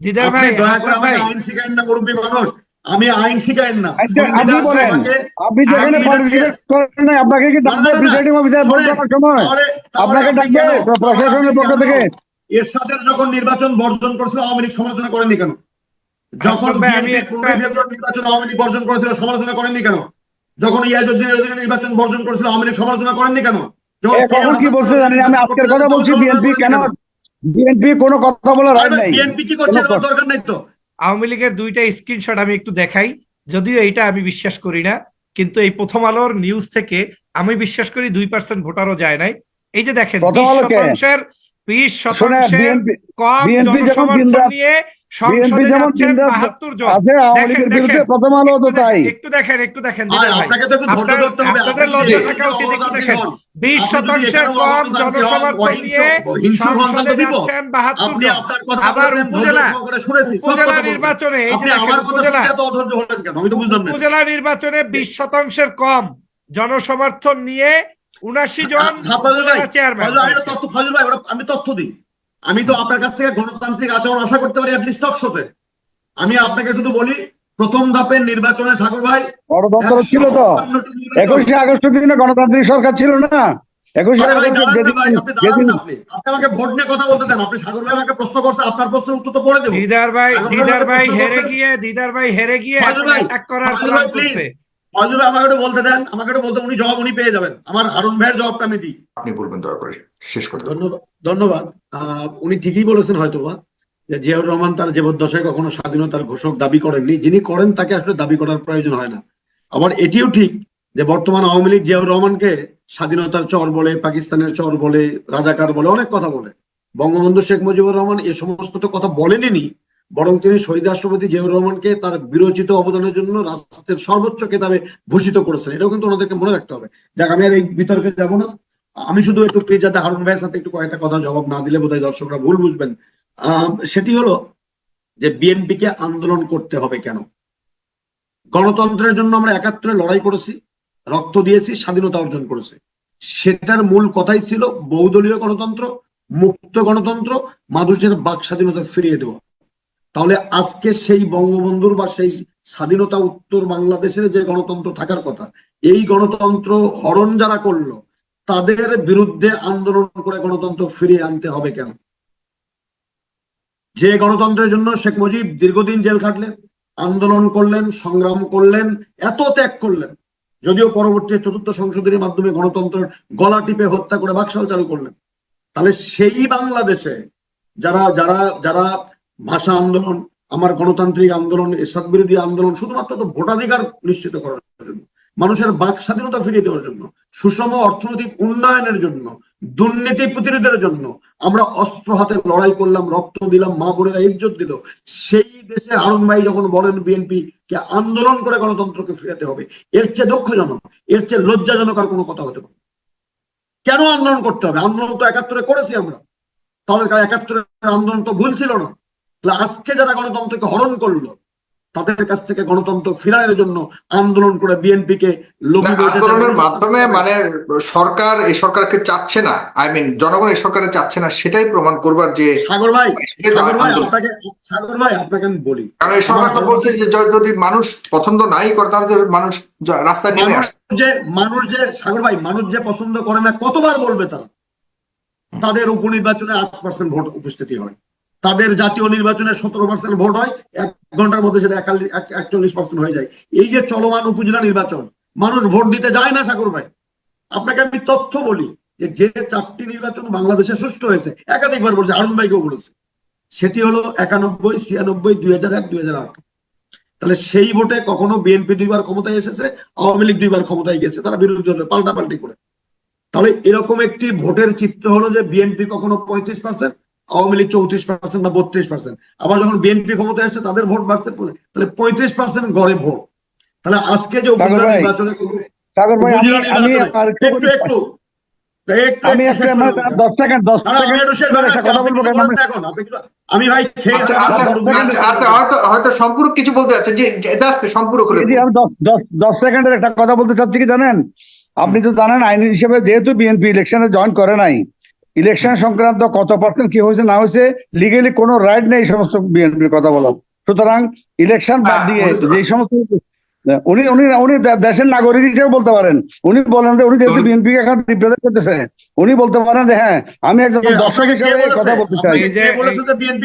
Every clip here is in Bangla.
দিদার ভাই দয়া করে আমাকে আইন শিখাইন না মুরব্বী মানুষ। আমি আইন শিখাইন না। আচ্ছা, আপনি বলেন আপনি যেখানে করেন নাই, আপনাকে কি না, না, ডাকবে প্রিসাইডিং অফিসার ভোট সময় তাহলে- তাহলে আপনাকে ডাকবে প্রশাসনের পক্ষ থেকে। এরশাদের যখন নির্বাচন বর্জন করেছিল আওয়ামী লীগ সমালোচনা করেননি কেন? যখন নির্বাচন আওয়ামী লীগ বর্জন করেছিল সমালোচনা করেননি কেন? যখন ইয়াজুদ্দিনের নির্বাচন বর্জন করেছিল আওয়ামী লীগ সমালোচনা করেননি কেন? যখন কি বলছে জানি আমি আজকের কথা বলছি বিএনপি কেন? বিএনপি কোনো কথা বলার রাইট নাই। বিএনপি কি করছে দরকার নাই তো? আওয়ামী লীগের দুইটা স্ক্রিনশট আমি একটু দেখাই যদিও এটা আমি বিশ্বাস করি না কিন্তু এই প্রথম আলোর নিউজ থেকে আমি বিশ্বাস করি দুই পার্সেন্ট ভোটারও যায় নাই। এই যে দেখেন বিশ শতাংশের বিশ শতাংশের কম জনসমর্থন নিয়ে সংসদে যাচ্ছেন বাহাত্তর জন। দেখেন, দেখেন। প্রথম আলো তো তাই। একটু দেখেন একটু দেখেন আর দিদার ভাই। আপনাকে তো একটু ধৈর্য আপনার- ধরতে হবে। আপনাদের লজ্জা থাকা উচিত একটু দেখেন। বিশ শতাংশের কম জনসমর্থন নিয়ে সংসদে যাচ্ছেন বাহাত্তর জন। আবার উপজেলা নির্বাচনে এই যে আপনি দেখেন আমার কথা উপজেলা শুনতে এত অধৈর্য হলেন কেন? আমি তো বুঝলাম না। উপজেলা নির্বাচনে বিশ শতাংশের কম জনসমর্থন নিয়ে উনাশি জন চেয়ারম্যান আমি তথ্য ফাজল ভাই, আমি তথ্য দিই। আমি তো আপনার কাছ থেকে গণতান্ত্রিক আচরণ আশা করতে পারি অ্যাটলিস্ট টক শোতে আমি আপনাকে শুধু বলি প্রথম ধাপের নির্বাচনে সাগর ভাই গণতন্ত্র ছিল তো। একুশে আগস্টের দিনে গণতান্ত্রিক সরকার ছিল না। একুশে আমাকে ভোট নিয়ে কথা বলতে দেন। আপনি সাগর ভাই আমাকে প্রশ্ন করছে, আপনার প্রশ্নের উত্তর তো পরে দেবো। দিদার ভাই দিদার ভাই হেরে গিয়ে দিদার ভাই হেরে গিয়ে অ্যাটাক করার প্ল্যান করছে। আমাকে একটু বলতে দেন, আমাকে একটু বলতে, উনি জবাব উনি পেয়ে যাবেন। আমার হারুন ভাইয়ের জবাবটা আমি দিই। আপনি বলবেন শেষ কথা। ধন্যবাদ। ধন্যবাদ উনি ঠিকই বলেছেন হয়তোবা যে জিয়াউর রহমান তার জীবদ্দশায় কখনো স্বাধীনতার ঘোষক দাবি করেননি। যিনি করেন তাকে আসলে দাবি করার প্রয়োজন হয় না। আবার এটিও ঠিক যে বর্তমান আওয়ামী লীগ জিয়াউর রহমানকে স্বাধীনতার চর বলে পাকিস্তানের চর বলে রাজাকার বলে অনেক কথা বলে। বঙ্গবন্ধু শেখ মুজিবুর রহমান এ সমস্ত তো কথা বলেনই বরং তিনি শহীদ রাষ্ট্রপতি জিয়াউর রহমানকে তার বিরোচিত অবদানের জন্য রাষ্ট্রের সর্বোচ্চ খেতাবে ভূষিত করেছেন এটাও কিন্তু ওনাদেরকে মনে রাখতে হবে। যাক, আমি আর এই বিতর্কে যাব না। আমি শুধু একটু যাতে হারুন ভাইয়ের সাথে একটু কয়েকটা কথা জবাব না দিলে বোধহয় দর্শকরা ভুল বুঝবেন। সেটি হলো যে বিএনপি কে আন্দোলন করতে হবে কেন? গণতন্ত্রের জন্য আমরা একাত্তরে লড়াই করেছি, রক্ত দিয়েছি, স্বাধীনতা অর্জন করেছি। সেটার মূল কথাই ছিল বহুদলীয় গণতন্ত্র, মুক্ত গণতন্ত্র, মানুষের বাক স্বাধীনতা ফিরিয়ে দেওয়া। তাহলে আজকে সেই বঙ্গবন্ধুর বা সেই স্বাধীনতা উত্তর বাংলাদেশের যে গণতন্ত্র থাকার কথা, এই গণতন্ত্র হরণ যারা করল, তাদের বিরুদ্ধে আন্দোলন করে গণতন্ত্র ফিরিয়ে আনতে হবে কেন? যে গণতন্ত্রের জন্য শেখ মুজিব দীর্ঘদিন জেল খাটলেন, আন্দোলন করলেন, সংগ্রাম করলেন, এত ত্যাগ করলেন, যদিও পরবর্তী চতুর্থ সংশোধনীর মাধ্যমে গণতন্ত্রের গলা টিপে হত্যা করে বাকশাল চালু করলেন। তাহলে সেই বাংলাদেশে যারা যারা যারা ভাষা আন্দোলন, আমার গণতান্ত্রিক আন্দোলন এরশাদ বিরোধী আন্দোলন, শুধুমাত্র তো ভোটাধিকার নিশ্চিত করার জন্য, মানুষের বাক স্বাধীনতা ফিরিয়ে দেওয়ার জন্য, সুষম অর্থনৈতিক উন্নয়নের জন্য, দুর্নীতি প্রতিরোধের জন্য আমরা অস্ত্র হাতে লড়াই করলাম, রক্ত দিলাম, মা বোনেরা ইজ্জত দিল। সেই দেশে হারুন ভাই যখন বলেন বিএনপি কে আন্দোলন করে গণতন্ত্রকে ফিরাতে হবে, এর চেয়ে দুঃখজনক, এর চেয়ে লজ্জাজনক আর কোনো কথা হতে পারে। কেন আন্দোলন করতে হবে? আন্দোলন তো একাত্তরে করেছি আমরা। তাহলে একাত্তরের আন্দোলন তো ভুল ছিল না। আজকে যারা গণতন্ত্রকে হরণ করল তাদের কাছ থেকে গণতন্ত্র ফিরানোর জন্য আন্দোলন করে বিএনপি কে লোভী না, বইতে আন্দোলনের মাধ্যমে মানে সরকার এই সরকারকে চাচ্ছে না। আই মিন জনগণ এই সরকারে চাচ্ছে না সেটাই প্রমাণ করবার যে সাগর ভাই সাগর ভাই আপনাকে সাগর ভাই আপনাকে আমি বলি। কারণ এই সরকার তো বলছে যে যদি মানুষ পছন্দ নাই করে তাহলে মানুষ রাস্তায় নেমে আসছে যে মানুষ যে সাগর ভাই মানুষ যে পছন্দ করে না কতবার বলবে তারা? তাদের উপনির্বাচনে আট পার্সেন্ট ভোট উপস্থিতি হয়। তাদের জাতীয় নির্বাচনে সতেরো পার্সেন্ট ভোট হয়, এক ঘণ্টার মধ্যে সেটা এক- একচল্লিশ পার্সেন্ট হয়ে যায়। এই যে চলমান উপজেলা নির্বাচন, মানুষ ভোট দিতে যায় না, সাগর ভাই? আপনাকে আমি তথ্য বলি যে যে চারটি নির্বাচন বাংলাদেশে সুষ্ঠু হয়েছে, একাধিকবার বলছে, আরুণ ভাইকেও বলেছে। সেটি হলো একানব্বই, ছিয়ানব্বই, দুই হাজার এক, দুই হাজার আট। তাহলে সেই ভোটে কখনো বিএনপি দুইবার ক্ষমতায় এসেছে, আওয়ামী লীগ দুইবার ক্ষমতায় গেছে, তারা বিরোধী দলের পাল্টাপাল্টি করে। তাহলে এরকম একটি ভোটের চিত্র হলো যে বিএনপি কখনো পঁয়ত্রিশ পার্সেন্ট আওয়ামী লীগ চৌত্রিশ পার্সেন্ট বা বত্রিশ পার্সেন্ট আবার যখন বিএনপি ক্ষমতায় আসছে তাদের ভোট বাড়ছে তাহলে পঁয়ত্রিশ পার্সেন্ট গড়ে ভোট। তাহলে আজকে যে উপজেলা নির্বাচনে আমি ভাই। হয়তো কিছু বলতে যে এটা আসতে আমি দশ সেকেন্ডের একটা কথা বলতে চাচ্ছি কি জানেন? আপনি তো জানেন আইন হিসেবে যেহেতু বিএনপি ইলেকশনে জয়েন করে নাই ইলেকশন সংক্রান্ত কত পার্সেন্ট কি হয়েছে না হয়েছে লিগেলি কোনো রাইট নেই এই সমস্ত বিএনপির কথা বলার। সুতরাং ইলেকশন বাদ হ্যাঁ, দিয়ে যে সমস্ত উনি উনি উনি দেশের নাগরিক হিসেবে বলতে পারেন। উনি বলেন যে উনি যেহেতু উনি- বিএনপি এখন রিপ্রেজেন্ট করতেছে উনি বলতে পারেন যে হ্যাঁ আমি একজন দর্শক হিসেবে কথা বলতে চাই।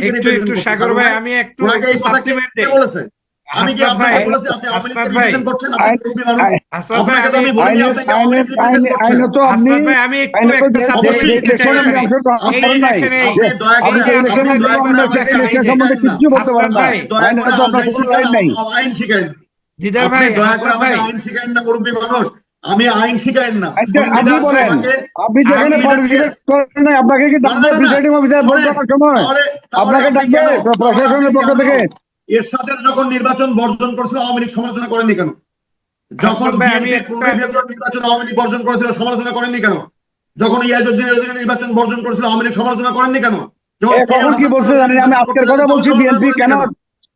একটু একটু সাগর ভাই আমি একটু সাপ্লিমেন্ট দেই। আমি আইন- শিখাইন। না আচ্ছা, আপনি বলেন। আপনি যেখানে করেন আপনাকে কি প্রিসাইডিং অফিসার সময়? আপনাকে আপনি প্রশাসনের পক্ষ থেকে এরশাদের যখন নির্বাচন বর্জন করেছিল আওয়ামী লীগ সমালোচনা করেননি কেন? যখন নির্বাচন আওয়ামী লীগ বর্জন করেছিল সমালোচনা করেননি কেন? যখন ইয়াজুদ্দিনের অধীনে নির্বাচন বর্জন করেছিল আওয়ামী লীগ সমালোচনা করেননি কেন? কখন কি বলছে জানেন? আমি আজকের কথা বলছি বিএনপি কেন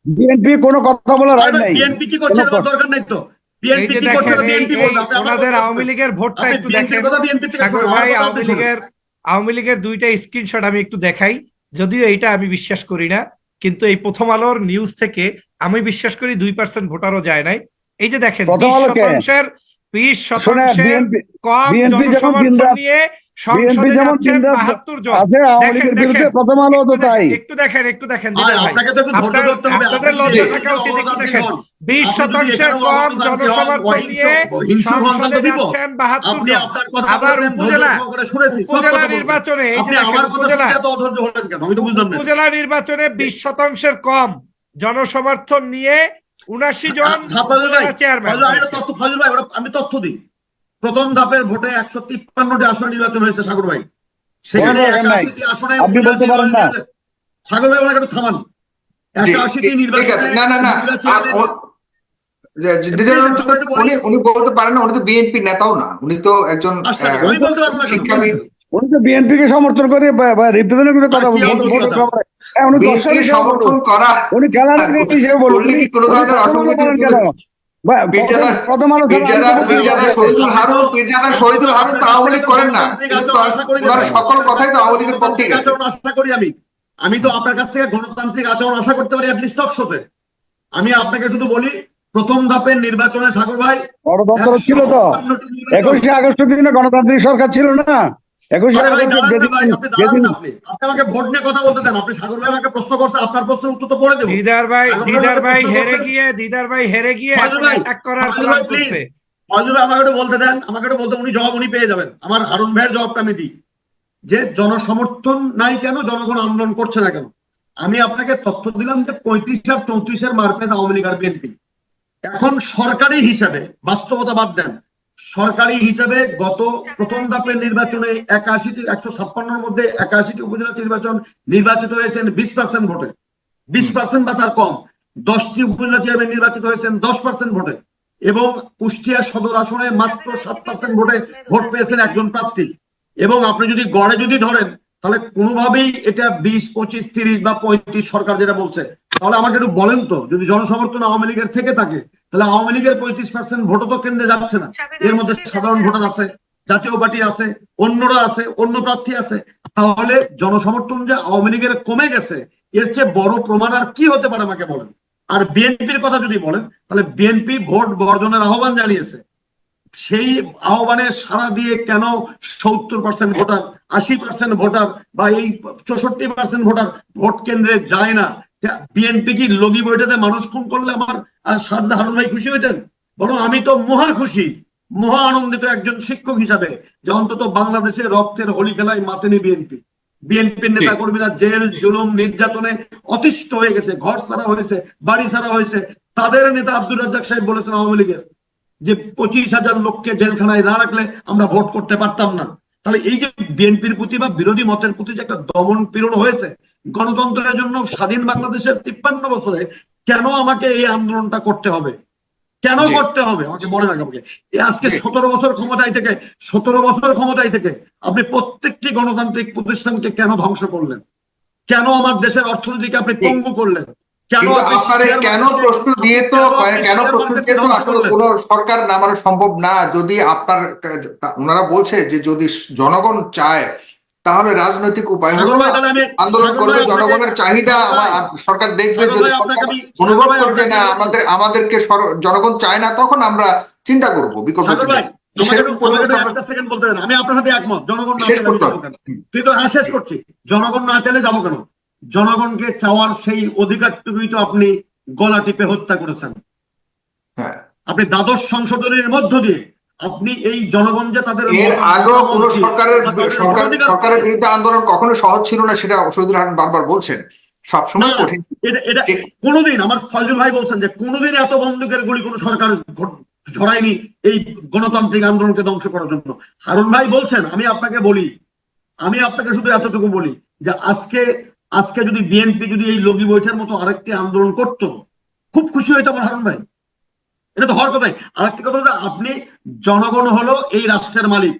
বিএনপি কোনো কথা বলার রাইট নাই। বিএনপি কি করছে আমার দরকার নাই তো? বিএনপি কি করছে বিএনপি বলবে আপনি আমার ওনাদের কথা আওয়ামী লীগের ভোটটা একটু দেখেন। কথা বিএনপি থেকে ভাই আওয়ামী লীগের আওয়ামী লীগের দুইটা স্ক্রিনশট আমি একটু দেখাই যদিও এইটা আমি বিশ্বাস করি না। কিন্তু এই প্রথম আলোর নিউজ থেকে আমি বিশ্বাস করি দুই পার্সেন্ট ভোটারও যায় নাই। এই যে দেখেন বিশ শতাংশের বিশ শতাংশের কম জনসমর্থন নিয়ে সংসদে যাচ্ছেন বাহাত্তর জন। আছে আওয়ামী দেখেন, লীগের দেখেন। বিরুদ্ধে প্রথম আলো তো তাই। একটু দেখেন একটু দেখেন আর দিদার ভাই। আপনাকে তো একটু ধৈর্য আপনার- ধরতে হবে আপনাদের লজ্জা থাকা উচিত একটু দেখেন। বিশ শতাংশের কম জনসমর্থন নিয়ে সংসদে যাচ্ছেন বাহাত্তর জন। আবার উপজেলা নির্বাচনে এই যে দেখেন উপজেলা শুনতে এত অধৈর্য হলেন কেন? আমি তো বুঝলাম না। উপজেলা নির্বাচনে বিশ শতাংশের কম জনসমর্থন নিয়ে উনাশি জন চেয়ারম্যান ফাজল ভাই, এটা তথ্য ফাজল ভাই, ওটা আমি তথ্য দিই। প্রথম ধাপের ভোটে একশো তিপ্পান্নটি আসন নির্বাচন হয়েছে সাগর ভাই। সেখানে কোনো দরকার নাই। একাশিটি আসনে আপনি বলতে পারেন না। সাগর ভাই একটু থামান। একাশিটি ঠিক না না না। মহিলা আর চেয়ারম্যান- ও- যে- যে- যে- উনি উনি বলতে পারেন না উনি তো বিএনপি নেতাও না। উনি তো একজন আচ্ছা? শিক্ষাবিদ। উনি তো বিএনপি কে সমর্থন করে রিপ্রেজেন্ট কথা? হ্যাঁ, সমর্থন করা উনি কি কোনো ধরনের প্রথম আলো সকল কথাই তো আওয়ামী লীগের পক্ষে গেছে। আশা করি আমি। আমি তো আপনার কাছ থেকে গণতান্ত্রিক আচরণ আশা করতে পারি অ্যাটলিস্ট আমি আপনাকে শুধু বলি প্রথম ধাপের নির্বাচনে সাগর ভাই গণতন্ত্র ছিল তো। 156টি নির্বাচন- একুশে আগস্টের দিনে গণতান্ত্রিক সরকার ছিল না? একুশে আরে ভাই, আগস্ট দাঁড়ান না যেদিন ভাই, আপনি দাঁড়ান যেদিন না আপনি। আপনি আমাকে ভোট নিয়ে কথা বলতে দেন আপনি সাগর ভাই আমাকে প্রশ্ন করছে আপনার প্রশ্নের উত্তর তো পড়ে দেবো। দিদার ভাই দিদার ভাই হেরে গিয়ে দিদার ভাই হেরে গিয়ে এখন অ্যাটাক করার প্ল্যান করছে। আমাকে একটু বলতে দেন আমাকে একটু বলতে উনি জবাব উনি পেয়ে যাবেন। আমার হারুন ভাইয়ের জবাবটা আমি দিই। যে জনসমর্থন নাই কেন জনগণ আন্দোলন করছে না কেন? আমি আপনাকে তথ্য দিলাম যে পঁয়ত্রিশ আর চৌত্রিশের মার্কেট আওয়ামী লীগ আর বিএনপি। এখন সরকারি হিসাবে বাস্তবতা বাদ দেন। সরকারি হিসাবে গত প্রথম ধাপের নির্বাচনে একাশিটি, একশো ছাপ্পান্নর মধ্যে একাশিটি উপজেলা নির্বাচন নির্বাচিত হয়েছেন বিশ পার্সেন্ট ভোটে। বিশ পার্সেন্ট বা তার কম। দশটি উপজেলা চেয়ারম্যান নির্বাচিত হয়েছেন দশ পার্সেন্ট ভোটে। এবং কুষ্টিয়া সদর আসনে মাত্র সাত পার্সেন্ট ভোটে ভোট পেয়েছেন একজন প্রার্থী। এবং আপনি যদি গড়ে যদি ধরেন, তাহলে কোনোভাবেই এটা বিশ, পঁচিশ, তিরিশ বা পঁয়ত্রিশ সরকার যেটা বলছে তাহলে আমাকে একটু বলেন তো যদি জনসমর্থন আওয়ামী লীগের থেকে থাকে তাহলে আওয়ামী লীগের পঁয়ত্রিশ পার্সেন্ট ভোটও তো কেন্দ্রে যাচ্ছে না। এর মধ্যে সাধারণ ভোটার আছে জাতীয় পার্টি আছে অন্যরা আছে অন্য প্রার্থী আছে। তাহলে জনসমর্থন যে আওয়ামী লীগের কমে গেছে এর চেয়ে বড় প্রমাণ আর কি হতে পারে আমাকে বলেন? আর বিএনপির কথা যদি বলেন তাহলে বিএনপি ভোট বর্জনের আহ্বান জানিয়েছে। সেই আহ্বানে সারা দিয়ে কেন সত্তর পার্সেন্ট ভোটার আশি পার্সেন্ট ভোটার বা এই চৌষট্টি পার্সেন্ট ভোটার ভোট কেন্দ্রে যায় না? বিএনপি কি লগি বইটাতে মানুষ খুন করলে আমার সাদ্দা হারুন ভাই খুশি হইতেন? বরং আমি তো মহা খুশি মহা আনন্দিত একজন শিক্ষক হিসাবে যে অন্তত বাংলাদেশে রক্তের হোলি খেলায় মাতেনি বিএনপি বিএনপির নেতা কর্মীরা জেল জুলুম নির্যাতনে অতিষ্ঠ হয়ে গেছে ঘর ছাড়া হয়েছে বাড়ি ছাড়া হয়েছে। তাদের নেতা আব্দুর রাজ্জাক সাহেব বলেছেন আওয়ামী লীগের যে পঁচিশ হাজার লোককে জেলখানায় না রাখলে আমরা ভোট করতে পারতাম না। তাহলে এই যে বিএনপির প্রতি বা বিরোধী মতের প্রতি যে একটা দমন পীড়ন হয়েছে গণতন্ত্রের জন্য স্বাধীন বাংলাদেশের তিপ্পান্ন বছরে কেন আমাকে এই আন্দোলনটা করতে হবে? কেন করতে হবে? আমাকে বলেন আগে আমাকে। আজকে সতেরো বছর ক্ষমতায় থেকে সতেরো বছর ক্ষমতায় থেকে আপনি প্রত্যেকটি গণতান্ত্রিক প্রতিষ্ঠানকে কেন ধ্বংস করলেন? কেন আমার দেশের অর্থনীতিকে আপনি পঙ্গু করলেন? কেন কেন প্রশ্ন দিয়ে তো কেন প্রশ্ন দিয়ে তো আসলে কোন সরকার নামানো সম্ভব না। যদি আপনার ওনারা বলছে যে যদি জনগণ চায় তাহলে রাজনৈতিক উপায় হলো আন্দোলন করবে জনগণের চাহিদা সরকার দেখবে যদি অনুভব করবে না আমাদের আমাদেরকে জনগণ চায় না তখন আমরা চিন্তা করব বিকল্প আমি আপনার সাথে একমত জনগণ না শেষ হ্যাঁ শেষ করছি। জনগণ না চাইলে যাব কেন? জনগণকে চাওয়ার সেই অধিকারটুকুই তো আপনি গলা টিপে হত্যা করেছেন। হ্যাঁ। আপনি দ্বাদশ সংশোধনের মধ্য দিয়ে আপনি এই জনগণ যে তাদের এর আগেও কোন সরকারের সরকার সরকারের বিরুদ্ধে আন্দোলন কখনো সহজ ছিল না সেটা শহীদুল হাসান বারবার বলছেন। সবসময় কঠিন। এটা এটা কোনোদিন আমার ফজল ভাই বলছেন যে কোনোদিন এত বন্দুকের গুলি কোনো সরকার ঝরায়নি এই গণতান্ত্রিক আন্দোলনকে ধ্বংস করার জন্য। হারুন ভাই বলছেন আমি আপনাকে বলি আমি আপনাকে শুধু এতটুকু বলি যে আজকে আজকে যদি বিএনপি যদি এই লগি বৈঠের মতো আরেকটি আন্দোলন করত খুব খুশি হইতো আমার হারুন ভাই। এটা তো হওয়ার কথাই। আরেকটি কথা আপনি জনগণ হলো এই রাষ্ট্রের মালিক।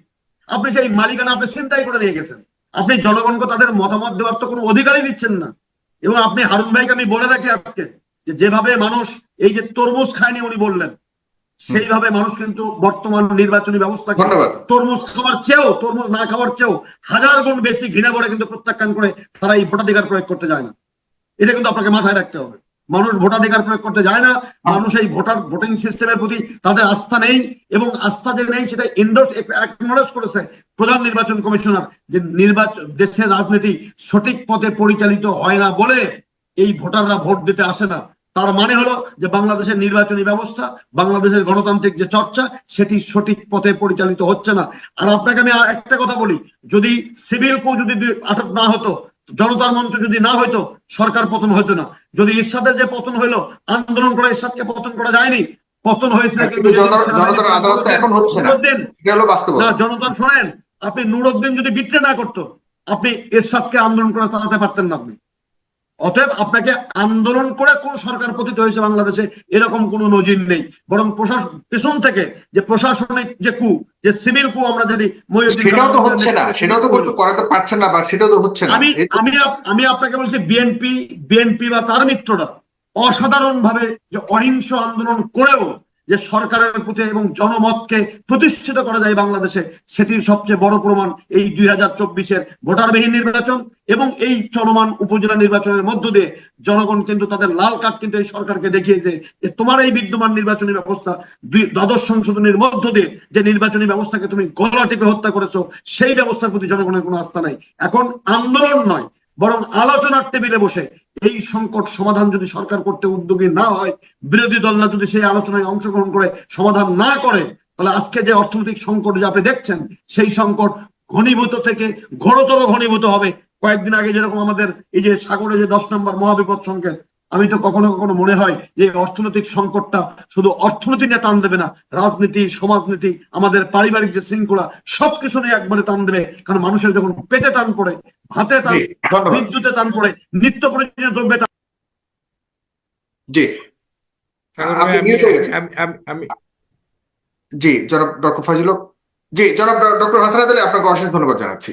আপনি সেই মালিকানা আপনি চিন্তাই করে নিয়ে গেছেন। আপনি জনগণকে তাদের মতামত দেওয়ার তো কোনো অধিকারই দিচ্ছেন না। এবং আপনি হারুন ভাইকে আমি বলে রাখি আজকে যে যেভাবে মানুষ এই যে তরমুজ খায়নি উনি বললেন সেইভাবে মানুষ কিন্তু বর্তমান নির্বাচনী ব্যবস্থা তরমুজ খাওয়ার চেয়েও তরমুজ না খাওয়ার চেয়েও হাজার গুণ বেশি ঘৃণা করে কিন্তু প্রত্যাখ্যান করে তারা এই ভোটাধিকার প্রয়োগ করতে যায় না। এটা কিন্তু আপনাকে মাথায় রাখতে হবে। মানুষ ভোটাধিকার প্রয়োগ করতে যায় না, মানুষ এই ভোটার ভোটিং সিস্টেমের প্রতি তাদের আস্থা নেই এবং আস্থা যে নেই সেটা ইন্ডোর্স অ্যাকনোলেজ করেছে প্রধান নির্বাচন কমিশনার যে নির্বাচন দেশের রাজনীতি সঠিক পথে পরিচালিত হয় না বলে এই ভোটাররা ভোট দিতে আসে না। তার মানে হলো যে বাংলাদেশের নির্বাচনী ব্যবস্থা, বাংলাদেশের গণতান্ত্রিক যে চর্চা, সেটি সঠিক পথে পরিচালিত হচ্ছে না। আর আপনাকে আমি একটা কথা বলি, যদি সিভিল কো যদি আটক না হতো জনতার মঞ্চ যদি না হইতো সরকার পতন হইতো না। যদি ইরশাদের যে পতন হইল আন্দোলন করে ইরশাদকে পতন করা যায়নি পতন হয়েছিল কিন্তু জন- জনতার আদালত এখন হচ্ছে না। না জনতা শোনেন আপনি নুরুদ্দিন যদি বিক্রি না করতো আপনি এরশাদকে আন্দোলন করা চালাতে পারতেন না আপনি। অতএব আপনাকে আন্দোলন করে কোন সরকার পতিত হয়েছে বাংলাদেশে এরকম কোন নজির নেই। বরং প্রশাসন পেছন থেকে যে প্রশাসনিক যে কু যে সিভিল কু আমরা যদি সেটাও তো হচ্ছে না সেটাও তো করতে- করাতে পারছেন না বা সেটাও তো হচ্ছে না। আমি আমি আমি আপনাকে বলছি বিএনপি বিএনপি বা তার মিত্ররা অসাধারণ ভাবে যে অহিংস আন্দোলন করেও যে সরকারের প্রতি এবং জনমতকে প্রতিষ্ঠিত করা যায় বাংলাদেশে, সেটির সবচেয়ে বড় প্রমাণ এই দুই হাজার চব্বিশের ভোটারবিহীন নির্বাচন এবং এই চলমান উপজেলা নির্বাচনের মধ্য দিয়ে জনগণ কিন্তু তাদের লাল কার্ড কিন্তু এই সরকারকে দেখিয়েছে যে তোমার এই বিদ্যমান নির্বাচনী ব্যবস্থা দুই দ্বাদশ সংশোধনের মধ্য দিয়ে যে নির্বাচনী ব্যবস্থাকে তুমি গলা টিপে হত্যা করেছ, সেই ব্যবস্থার প্রতি জনগণের কোনো আস্থা নাই। এখন আন্দোলন নয় বরং আলোচনার টেবিলে বসে এই সংকট সমাধান যদি সরকার করতে উদ্যোগী না হয়, বিরোধী দলরা যদি সেই আলোচনায় অংশগ্রহণ করে সমাধান না করে, তাহলে আজকে যে অর্থনৈতিক সংকট যে আপনি দেখছেন, সেই সংকট ঘনীভূত থেকে ঘোরতর ঘনীভূত হবে। কয়েকদিন আগে যেরকম আমাদের এই যে সাগরে যে দশ নম্বর মহাবিপদ সংকেত আমি তো কখনো কখনো মনে হয় যে অর্থনৈতিক সংকটটা শুধু অর্থনীতি নিয়ে টান দেবে না রাজনীতি সমাজনীতি আমাদের পারিবারিক যে শৃঙ্খলা সবকিছু নিয়ে একবারে টান দেবে। কারণ মানুষের যখন পেটে টান পড়ে ভাতে টান বিদ্যুতে টান পড়ে নিত্য প্রয়োজনীয় দ্রব্যে টান জি। জি জনাব ডক্টর ফজলুল হক জি জনাব ডক্টর হাসান আপনাকে অশেষ ধন্যবাদ জানাচ্ছি।